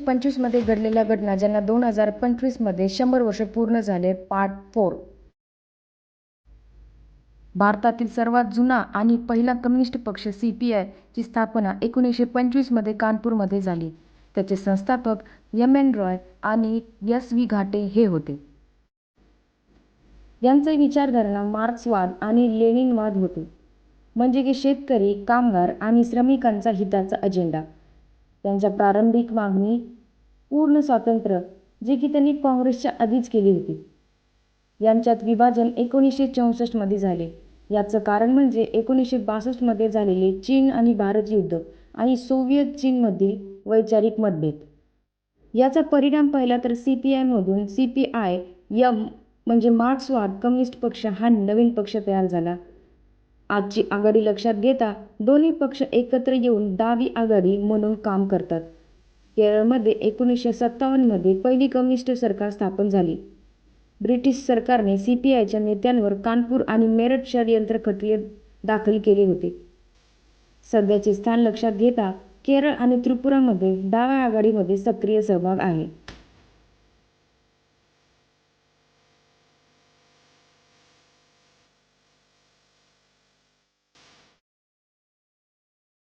पंचवीसमध्ये घडलेल्या घटना ज्यांना दोन हजार पंचवीसमध्ये शंभर वर्ष पूर्ण झाले पार्ट फोर भारतातील सर्वात जुना आणि पहिला कम्युनिस्ट पक्ष सी पी आय ची स्थापना एकोणीसशे पंचवीसमध्ये कानपूरमध्ये झाली. त्याचे संस्थापक यम एन रॉय आणि यस व्ही घाटे हे होते. यांचे विचारधारणा मार्क्सवाद आणि लेनिनवाद होते. म्हणजे की शेतकरी, कामगार आणि श्रमिकांचा हिताचा अजेंडा. त्यांच्या प्रारंभिक मागणी पूर्ण स्वातंत्र्य, जे की त्यांनी काँग्रेसच्या आधीच केली होती. यांच्यात विभाजन एकोणीसशे चौसष्टमध्ये झाले. याचं कारण म्हणजे एकोणीसशे बासष्टमध्ये झालेले चीन आणि भारत युद्ध आणि सोव्हिएत चीनमधील वैचारिक मतभेद. याचा परिणाम पाहिला तर सी पी आयमधून सी पी आय यम म्हणजे मार्क्सवाद कम्युनिस्ट पक्ष हा नवीन पक्ष तयार झाला. आजची आघाडी लक्षात घेता दोन्ही पक्ष एकत्र येऊन डावी आघाडी म्हणून काम करतात. केरळमध्ये एकोणीसशे सत्तावन्नमध्ये पहिली कम्युनिस्ट सरकार स्थापन झाली. ब्रिटिश सरकारने सी पी आयच्या नेत्यांवर कानपूर आणि मेरठ षडयंत्र खटले दाखल केले होते. सध्याचे स्थान लक्षात घेता केरळ आणि त्रिपुरामध्ये डाव्या आघाडीमध्ये सक्रिय सहभाग आहे.